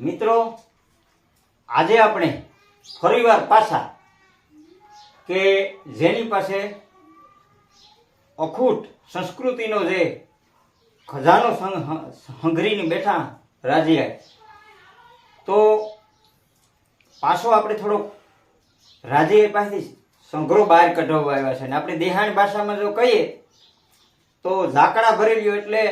મિત્રો, આજે આપણે ફરીવાર પાછા કે જેની પાસે અખૂટ સંસ્કૃતિનો જે ખજાનો સંઘરીને બેઠા રાજીયા. તો પાછો આપણે થોડોક રાજીએ પાસેથી સંઘરો બહાર કઢાવવા આવ્યા છે. અને આપણે દેહાણી ભાષામાં જો કહીએ, તો ઝાકડા ભરેલીઓ એટલે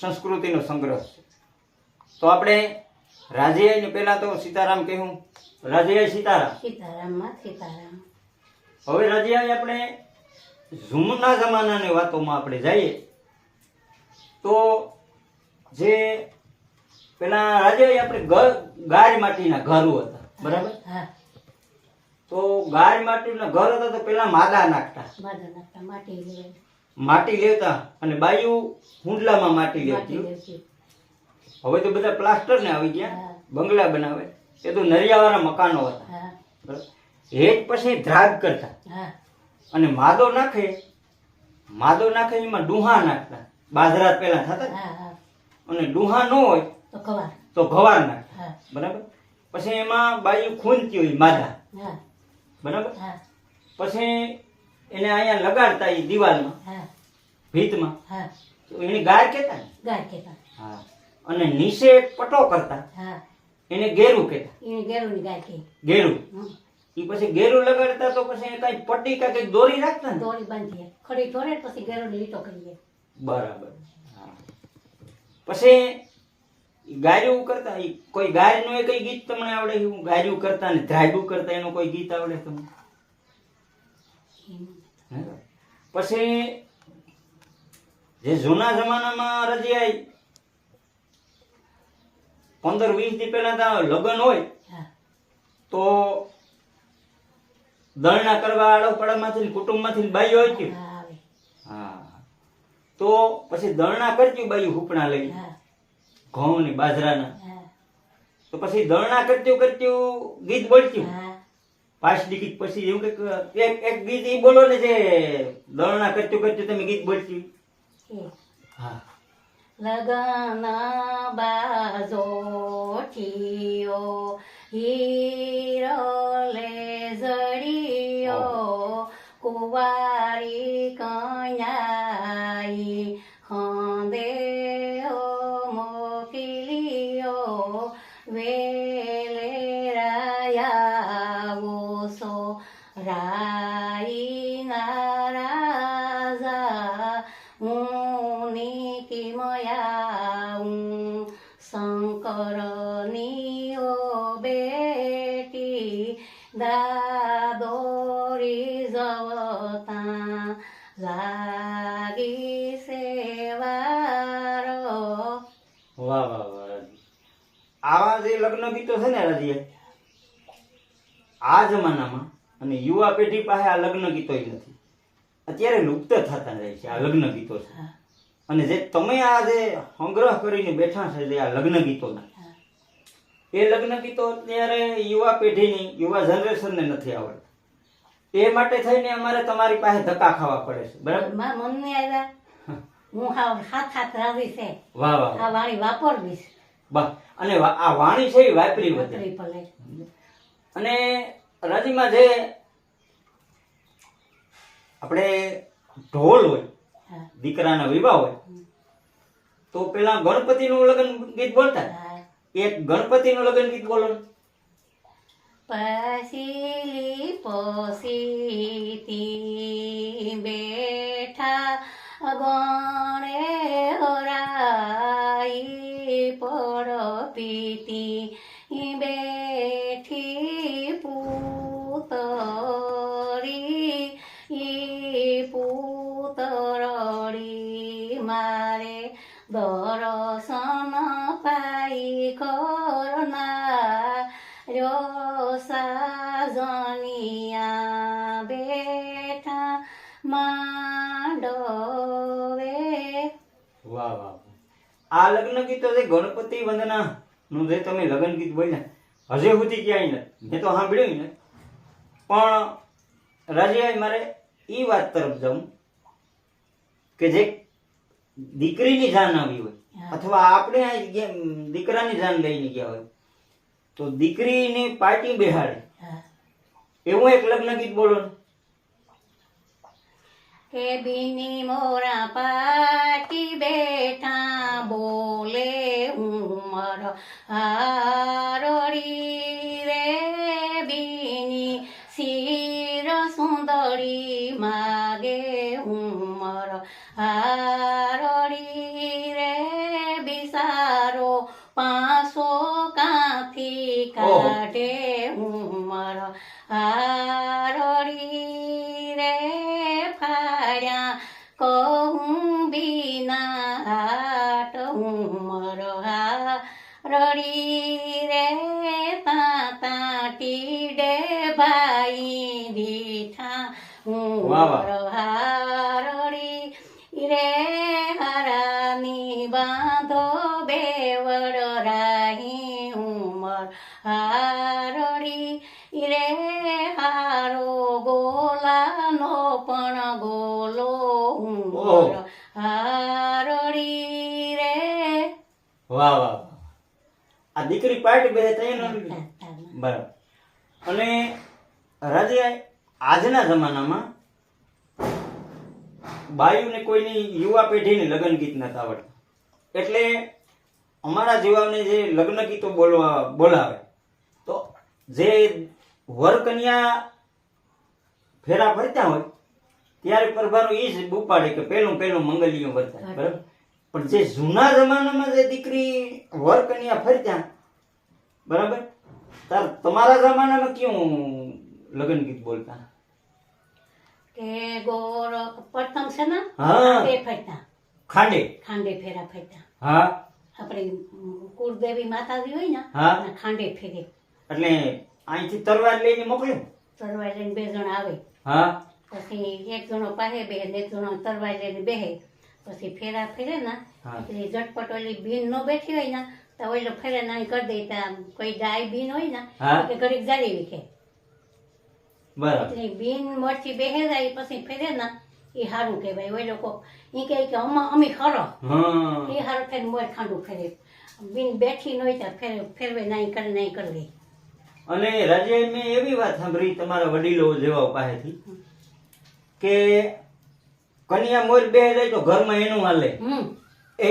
સંસ્કૃતિનો સંગ્રહ છે. તો આપણે રાજીયાને પહેલા તો સીતારામ કહ્યું. રાજીયા સીતારામ. સીતારામમાં સીતારામ. હવે રાજીયા આપણે ઝૂમના જમાનાની વાતોમાં આપણે જઈએ તો જે પેલા રાજીયા આપણે ગાય માટીના ઘરો હતા બરાબર? હા. તો ગાય માટીના ઘર હતા તો પેલા માદા નાખતા. માદા નાખતા માટી માટી લેતા અને બાયું હુંડલામાં માટી લેતી. હવે તો બધા પ્લાસ્ટર ને આવી ગયા. બંગલા બનાવે એ તો નરિયાવાળા મકાનો હતા. હા. બરાબર? હેઠ પછી ધ્રાગ કરતા. અને માદો નાખે માદો નાખે એમાં ડુહા નાખતા. બાજરા પેલા થતા અને ડુહા ન હોય તો ઘવાર નાખે. બરાબર? પછી એમાં બાયું ખૂનતી હોય માદા. બરાબર? પછી એને અહીંયા લગાડતા એ દિવાલમાં ભીતમાં. તો એને ગાય કેતા ગાય કહેતા. હા. અને નીચે પટો કરતા. હા. એને ગેરું કહેતા એને ગેરું ગાય ગેરું? ઈ પછી ગેરું લગાડતા તો પછી કઈ પટ્ટી કે કઈ દોરી રાખતા ને? દોરી બાંધીએ. ખડી ચોરે પછી ગેરુની લીટો કરીએ. બરાબર. હા. પછી ગાયું કરતા કોઈ ગાયનું એ કઈ ગીત તમને આવડે? એવું ગાયરું કરતા ને ધ્રાયડું કરતા એનું કોઈ ગીત આવડે તમને. પછી જે જૂના જમાનામાં રજિયાઈ પંદર વીસ દી પહેલા ત્યાં લગ્ન હોય તો દળના કરવા આડો પડામાંથી કુટુંબમાંથી બાઈ હોય છે હા તો પછી દળના કરતી બાઈ હુપણા લઈ ઘઉં ને બાજરાના. તો પછી દળના કરતી કરતી ગીત બોલતી પાંચ પાંચ ગીત પછી એવું કંઈક એક એક ગીત એ બોલો ને જે દળના કરતી કરતી તમે ગીત બોલતી હા. લગન બાજો ઠિયો, હીરો લે જડિયો, કુવારી કયાઈ ખંદે મોકલિયો વેલે રાયાવો સો રાઈ નારાજા મુની કિમયાઉં લગ્ન ગીતો છે ને રાજી આ જમાનામાં અને યુવા પેઢી પાસે આ લગ્ન ગીતો નથી. અત્યારે લુપ્ત થતા જાય છે આ લગ્ન ગીતો છે. અને જે તમે આ જે સંગ્રહ કરીને બેઠા છે જે આ લગ્ન ગીતો એ લગ્ન ગીતો અત્યારે યુવા પેઢીની યુવા જનરેશનને નથી આવડતા. એ માટે થઈને અમારે તમારી પાસે ધક્કા ખાવા પડે છે. બરાબર? મારા મમ્મી આવ્યા. હું. હાવ હાથ હાથ રાવી છે. વાહ વાહ. આ વાણી વાપરવી બા અને આ વાણી છે એ વાપરી વધે અને રાજીમાં જે આપણે ઢોલ હોય દીકરાના વિવાહ હોય તો પેલા ગણપતિનું લગ્ન ગીત બોલતા? એક ગણપતિનું લગ્ન ગીત બોલો. પસીલી પોસીતી બેઠા ગણે પીતી બેઠી પૂતરી ઈ પૂતરડી મારે દર્શન પાઈ કરના રો સાજનિયા બેઠા માંડવે વાહ વાહ આ લગ્ન ગીતો છે ગણપતિ વંદના નું જે તમે લગ્ન ગીત બોલ્યા હજે સુધી ક્યાંય નથી. મેં તો સાંભળ્યું ને પણ રાજીભાઈ મારે એ વાત તરફ જાઉં કે જે દીકરીની જાન આવી હોય અથવા આપણે દીકરાની જાન લઈને ગયા હોય તો દીકરીની પાર્ટી બેહાડે. એવું એક લગ્ન ગીત બોલો ને. કે ભીની મોરા પાટી બેઠા બોલે moro arori de bini si rosundori mai. દીકરી પાર્ટી બે તૈયાર બરાબર. અને રાજે આજના જમાનામાં બાયુને કોઈની યુવા પેઢીને લગ્ન ગીત નથી આવડતા. એટલે અમારા જીવાને જે લગ્ન ગીતો બોલવા બોલાવે તો જે વર કન્યા ફેરા ફરતા હોય ત્યારે પરભાનું એ જ ઉપાડે કે પેલું પેલું મંગલિયું વર્તાય. બરાબર? પણ જે જૂના જમાનામાં જે દીકરી વર કન્યા ફરતા બરાબર? તાર તમારા જમાનામાં કેવું લગ્ન ગીત બોલતા? કે ગોર પ્રથમ છે ને હા. ખાંડે ફેરતા ખાંડે? ખાંડે ફેરા ફેરતા હા. આપણે કુળદેવી માતાજી હોય ને હા. ખાંડે ફેરે. એટલે અહીંથી તરવાર લઈને મોકલે? તરવાઈ લઈને બે જણ આવે. હા. પછી એક જણો પાસે બે ને એક જણો તરવાઈ લઈને બેહે. પછી ફેરા ફેરે ને. એટલે ઝટપટ ઓલી બીન નો બેઠી હોય ને તો ઓલો ફેરે ના કરી દે તો આમ કોઈ બીન હોય ને હા. ઘડીક જાળી વિખે. બરાબર. એટલે બીન મોરથી બેહે જાય પછી ફેરે ને એ સારું કહેવાય. ઓય લોકો એ કહે કે અમા અમી ખરો. હા એ હારું ફેર મોર ખાંડું ફેરે. બીન બેઠી ન હોય તો ફેર ફેરવે નાઈ કરે નાઈ કરી દે. અને રાજે મેં એવી વાત સાંભળી તમારા વડીલો જેવા પાસેથી કે કન્યા મોર બે જાય તો ઘરમાં એનું હાલે. હમ. એ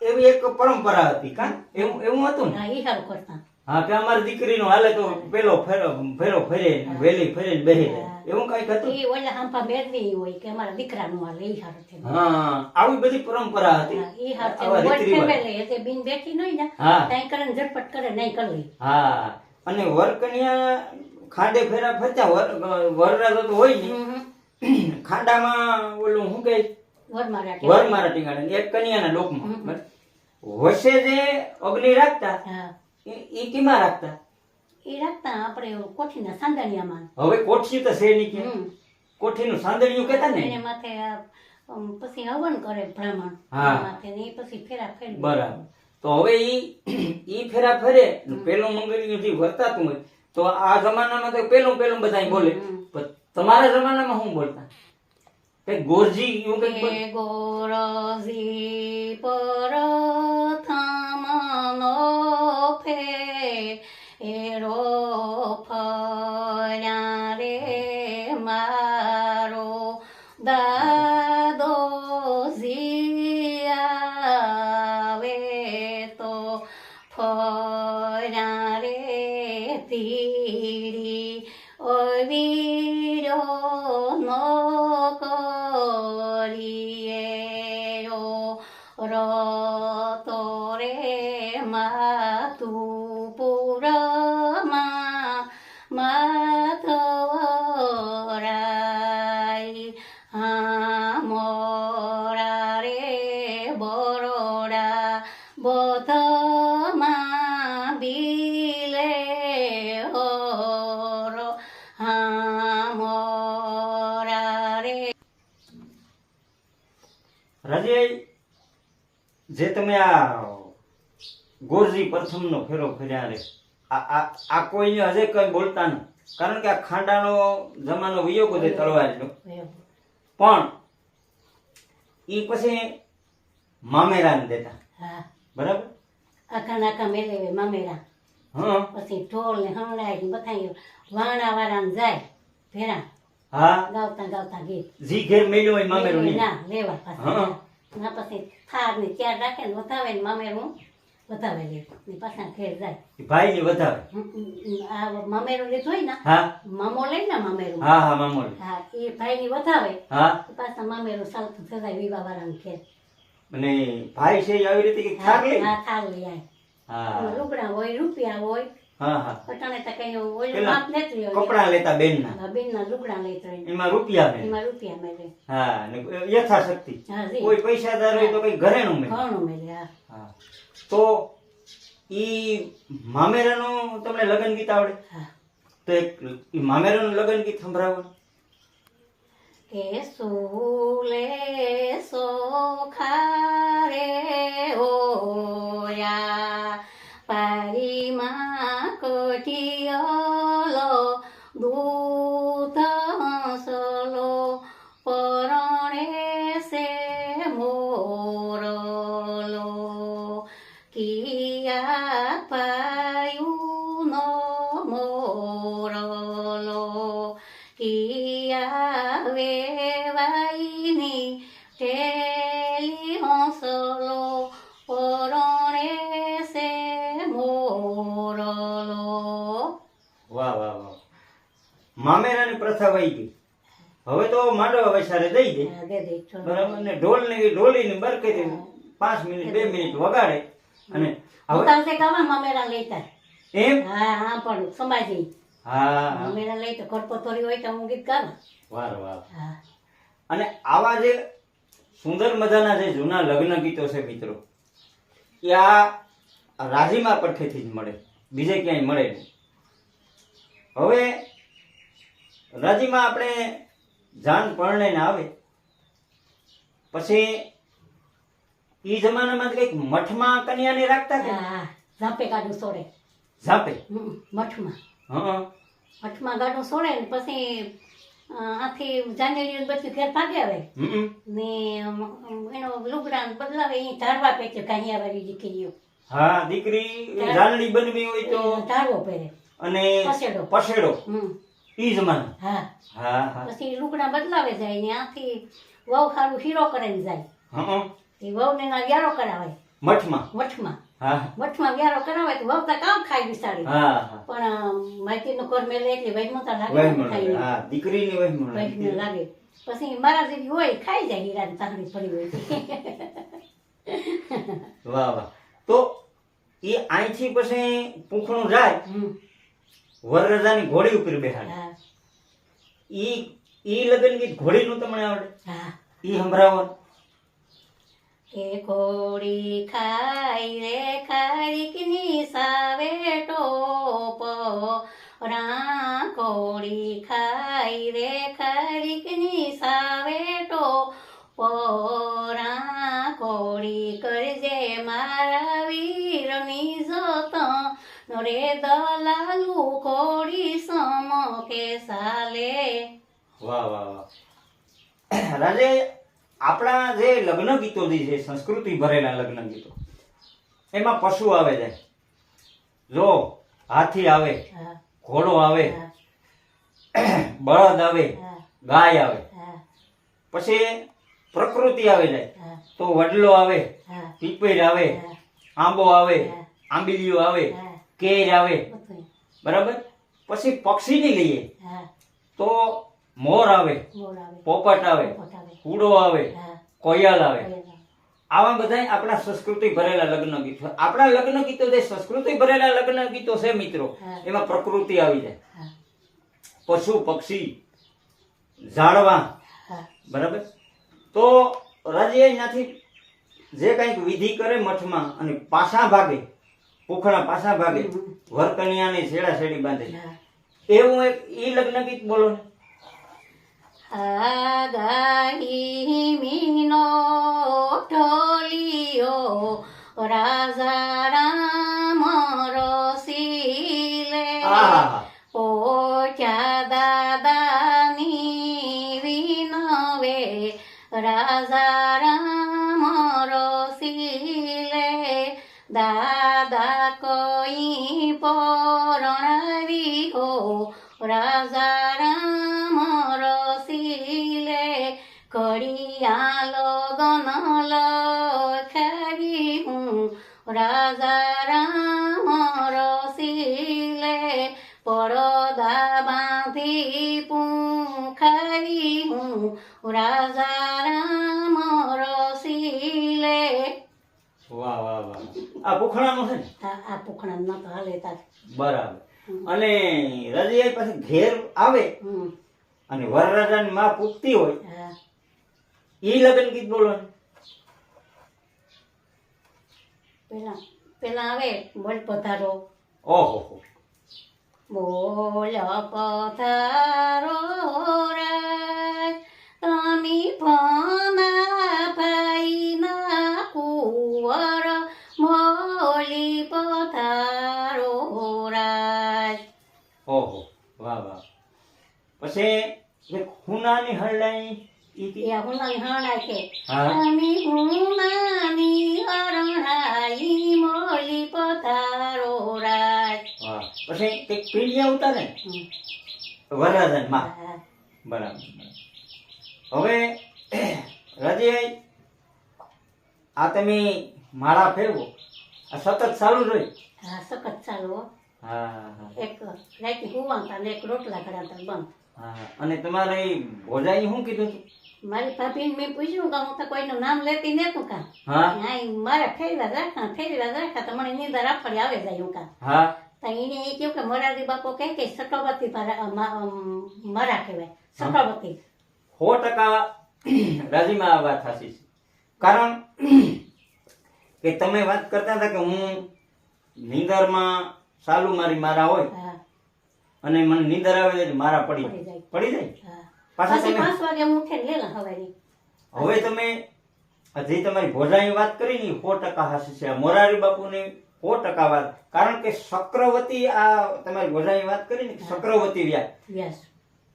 એવી એક પરંપરા હતી કા? એવું એવું હતું ને? હા એ સારું કરતા. હા કે અમારી દીકરીનો હાલે તો પેલો ફેરો ફેરો ફરે વેલી ફરે ને બેહી એવું કંઈક હતું? એ ઓલા હાંફા મેળવી હોય કે અમારા દીકરાનો હાલે એ સારું છે. હા આવી બધી પરંપરા હતી. ઈ હારું છે. આવા મોર રીત રિવાજ. ફેરવે લે એટલે બિન બેઠી નઈ ને તાઈ કરે ઝટપટ કરે નહીં કરી હા. અને વરકન્યા ખાંડે ફેરા ફરતા વર વરરાજો તો હોય ને. ખાંડામાં ઓલું શું કહે? વર મારા ટીંગાડે એક કન્યાના લોકમાં વસે જે અગ્નિ રાખતા એ- એ રાખતા? એ રાખતા આપણે કોઠીના સાંદણિયામાં. હવે કોઠી તો છે નહીં કે. કોઠીનું સાંદણિયું કહેતા ને? એને માથે પછી હવન કરે બ્રાહ્મણ. માથે ને પછી ફેરા ફેરી બરાબર. તો હવે ઈ ઈ ફેરા ફેરે પેલું મંગળિયું જે વર્તાતું હોય તો આ જમાનામાં તો પેલું પેલું બધા બોલે. તમારા જમાનામાં શું બોલતા? કઈ ગોરજી એવું કઈ ગોરજી પર પરથમનો ફે એરો ફર્યા રે મારો પ્રથમનો ફેરો ફર્યા રે. આ આ કોઈને હજે કઈ બોલતા નહીં કારણ કે આ ખાંડાનો જમાનો વિયોગ ગયો તળવારનો પણ એ પછી મામેરાને દેતા. બરાબર? આખા નાખા મેલેવે મામેરા. હા. પછી ઢોલ ને હમણાં બતાવી વાણા વાળાને જાય ભેરા. હા. ગાવતા ગાવતા ગીત. જી ઘેર મેલ્યો હોય મામેરું ના. લેવા પાછા હા. ના પછી થાર ને ચાર રાખે ને વધાવે ને મામેરું? વધાવે લે. ને પાછા ઘેર જાય. ભાઈ ની વધારે? આ મામેરો લીધો હોય ને હા. મામો લઈ ને મામેરો. હા હા મામો હા એ ભાઈ ની વધારે. હા. પાછા મામેરો સાલતું થતા વિવાહ વાળાને ઘેર. અને ભાઈ છે આવી રીતે કે થાક લે? હા થાર લઈ આવે હા. લુગડા હોય રૂપિયા હોય. હા હા. પટાણે તો કઈ ઓલું માપ નથી હોય. કપડા લેતા બેન ના બેન ના લુગડા લઈ તો એમાં રૂપિયા મેં એમાં રૂપિયા મેલે. હા ને યથાશક્તિ. કોઈ પૈસાદાર હોય તો કઈ ઘરેણું મેં હા. તો ઈ મામેરાનું તમને લગ્ન ગીત આવડે તો એક મામેરાનું લગ્ન ગીત સંભળાવો. કે સુલે સોખારે ઓયા પારી માં કોઠિયોલો પ્રથા વહી ગઈ. હવે તો માંડવા વૈસારે દઈ દે. બરાબર? ને ઢોલ ને ઢોલી ને બરકેરી પાંચ મિનિટ બે મિનિટ વગાડે. અને હવે તારે ગાવા મામેરા લેતા? એમ? હા હા પણ સમાજી હા મામેરા લઈ તો કરપતોરી હોય તો હું ગીત ગાવા વાર વાર અને આવા જે સુંદર મજાના જે જૂના લગ્ન ગીતો છે મિત્રો એ આ રાજીમા પરખેથી જ મળે. બીજે ક્યાંય મળે નહીં. હવે રાજીમાં આપણે જાન પરણે આવે. પછી ઈ જમાનામાં કંઈક મઠમાં કન્યાને રાખતા કે? હા ઝાપે ગાડું સોડે. ઝાપે? મઠમાં. હા. મઠમાં ગાડું સોડે ને પછી આથી જાન્યુઆરી બચ્યું ઘેર ભાગે આવે. ને એનો લુગડા બદલાવે એ ધારવા પેચે કાંહિયા વાળી દીકરીઓ. હા દીકરી જાનડી બનવી હોય તો ધારવો પહેરે અને પસેડો. પસેડો હમ. ઈ જમાના હા. હા હા. પછી લુગડા બદલાવે જાય ને આથી વહુ સારું હીરો કરીને જાય. હં એ વહુને ના વ્યારો કરાવે મઠમાં. મઠમાં. હા મઠમાં વ્યારો કરાવે તો વહુ તો કામ ખાઈ બિસાડી. હા હા. પણ માહિતીનું ઘર મેલે એટલે વૈમતા લાગે હા દીકરીની વહેમણ લાગે. પછી મારા જેવી હોય ખાઈ જાય હીરાની તાંગડી પડી હોય. વાહ વાહ. તો એ અહીંથી પછી પૂખણું જાય. વરરાજાની ઘોડી ઉપર બેહાડે. ઈ ઈ લગન ગીત ઘોડીનું તમને આવડે? ઈ સંભળાવો. કે ઘોડી ખાઈ રે ખારીકની સાવે ટોપ. રા ઘોડી ખાઈ રે ખારીકની રે દલાલુ કોડી સમ કે સાલે વાહ વાહ વાહ. રાજે આપણા જે લગ્ન ગીતો જે છે સંસ્કૃતિ ભરેલા લગ્ન ગીતો એમાં પશુ આવે છે. જો હાથી આવે ઘોડો આવે બળદ આવે ગાય આવે પછી પ્રકૃતિ આવે જાય તો વડલો આવે પીપેર આવે આંબો આવે. આંબીલીઓ આવે કેર આવે. બરાબર? પછી પક્ષીની લઈએ. તો મોર આવે પોપટ આવે કુડો આવે કોયલ આવે. આવા. બધા આપણા સંસ્કૃતિ ભરેલા લગ્ન ગીતો. આપણા લગ્ન ગીતો જે સંસ્કૃતિ ભરેલા લગ્ન ગીતો છે મિત્રો એમાં પ્રકૃતિ આવી જાય. પશુ પક્ષી ઝાડવા. બરાબર? તો રાજી અહીંયાથી જે કંઈક વિધિ કરે મઠમાં અને પાછા ભાગે પોખડા પાછા ભાગે. હમ. વરકન્યાની છેડા છેડી બાંધે એવું એક ઈ લગ્ન ગીત બોલો ને. આગાહી મીનો ઢોલિયો રાજા રામ રસીલે. આહા. પૂંખાવી હું રાજા રામ રસીલે. વાહ વાહ વાહ. આ પુખણાનું છે ને? આ આ ન તો હાલે તાર. બરાબર. અને રજિયાઈ પાસે ઘેર આવે અને વરરાજાની માં પૂછતી હોય ઈ લગ્ન ગીત બોલો પેલા પેલા આવે બોલ પધારો ઓહો. બોલ પધારો રાજ તમે ભના ભાઈના કુંવર મોલી પથારો રાજ ઓહો વાહ વાહ. પછી જે ખૂનાની હરડાઈ ઈ એ હુનાની હરણાય છે. હા. અમે પછી એક પીડિયા ઉતારે ને વરરાજનમાં. બરાબર હવે રજિયાઈ આ તમે માળા ફેરવો. આ સતત ચાલુ રહી હા સખત ચાલો હા. હા એક રાતે હુવાતા ને એક રોટલા કરાતા બંધ. હા અને તમારે ભોજાઈ શું કીધું હતું? મારી ભાભીને મેં પૂછ્યું કે હું તો કોઈનું નામ લેતી નતું કા. હા. મારા ફેરવા રાખા ફેરવા રાખા તો મને નીંદર આફડી આવે જાય હું કા. હા. તો એને એ કહ્યું કે મોરારી બાપો કહે કે સકરવતી મારા કહેવાય. સકરવતી. સો ટકા રાજીમાં આ વાત છે. કારણ કે તમે વાત કરતા હતા કે હું નિંદરમાં સાલું મારી મારા હોય અને મને નીંદર આવે એટલે મારા પડી જાય. પડી જાય? પાછા તમે પાંચ વાગે હું ઉઠે લેલા હવારી હવે તમે હજી તમારી ભોજાની વાત કરી ને સો ટકા હાસી છે. મોરારી બાપુની સો ટકા વાત. કારણ કે ચક્રવર્તી આ તમારી ભોજાની વાત કરી ને ચક્રવર્તી ચક્રવતી વ્યા યસ.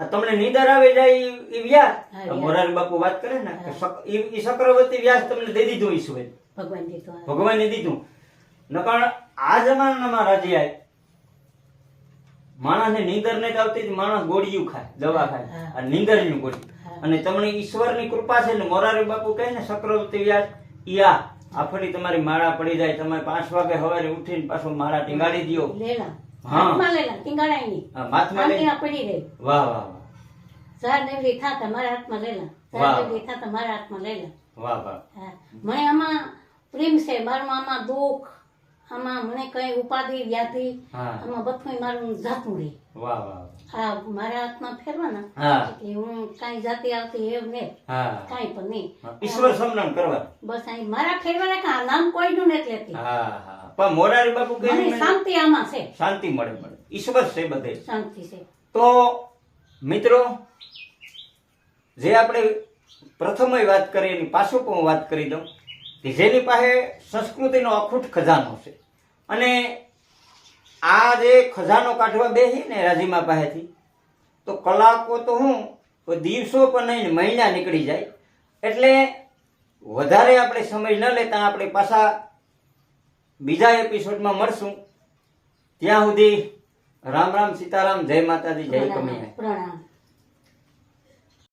આ તમને નીંદર આવે જાય ઈ વ્યાસ? વ્યાસ. મોરારી બાપુ વાત કરે ને ઈ ચક્રવર્તી વ્યાસ તમને દઈ દીધું ઈશ્વરે ભગવાન દીધો ભગવાને દીધું. નકર આ જમાનામાં રાજી માણસને નીંદર ને આવતી માણસ ગોળીયું ખાય દવા ખાય. અને નીંદરની ગોળી. અને તમને ઈશ્વરની કૃપા છે ને મોરારી બાપુ કહે ને ચક્રવર્તી વ્યાસ ઈ આ. આફડી તમારી માળા પડી જાય. તમે પાંચ વાગે સવારે ઉઠીને પાછો માળા ટીંગાડી દો લેલા. હા. હાથમાં લેલા ટીંગાડાય નહીં. આ માથમાં લઈ. પડી રહે. વાહ વાહ વાહ. ઝાડ નેવડી થાતા મારા હાથમાં લેલા. સર ને નેવડી તમારા મારા હાથમાં લેલા. વાહ વાહ. હા. મને આમાં પ્રેમ છે મારું આમાં દુઃખ. આમાં મને કઈ ઉપાધિ વ્યાધિ આમાં બધું મારું જાતું રહે. વાહ વાહ. આ મારા હાથમાં ફેરવાના. હા. એટલે હું કાંઈ જાતિ આવતી એમ ને હા. કાંઈ પણ નહીં. ઈશ્વર સમનામ કરવા બસ અહીં મારા ફેરવાના આ નામ કોઈનું નથી લેતી. હા હા. પણ મોરારી બાપુ કે મને શાંતિ આમાં છે. શાંતિ મળે મળે. ઈશ્વર છે બધે. શાંતિ છે. તો મિત્રો જે આપણે પ્રથમ વાત કરી એની પાછું પણ હું વાત કરી દઉં કે જેની પાસે સંસ્કૃતિનો અખૂટ ખજાનો છે. અને આ જે ખજાનો કાઢવા બેસી ને રાજીમા પાસેથી તો કલાકો તો હું દિવસો પણ નહીં મહિના નીકળી જાય. એટલે વધારે આપણે સમય ન લેતા આપણે પાછા બીજા એપિસોડમાં મળશું. ત્યાં સુધી રામ રામ સીતારામ જય માતાજી જય કમૈયા પ્રણામ.